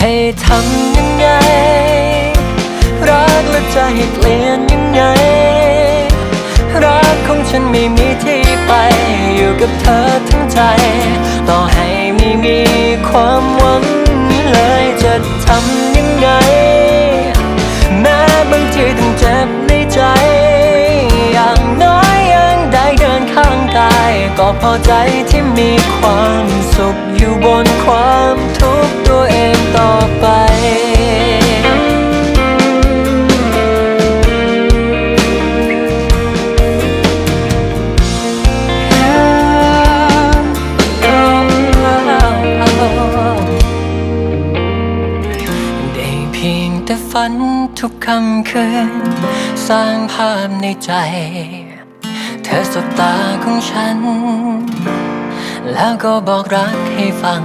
ให้ทำยังไง รักและจะให้เปลี่ยนยังไง รักของฉันไม่มีที่ไป อยู่กับเธอทั้งใจ ต่อให้ไม่มีความหวังเลยจะทำยังไง แม้บางทีต้องเจ็บในใจ อย่างน้อยยังได้เดินข้างกาย ก็พอใจที่มีความสุขอยู่บนความ แต่ฝันทุกคำคืน สร้างภาพในใจ เธอสบตาของฉัน แล้วก็บอกรักให้ฟัง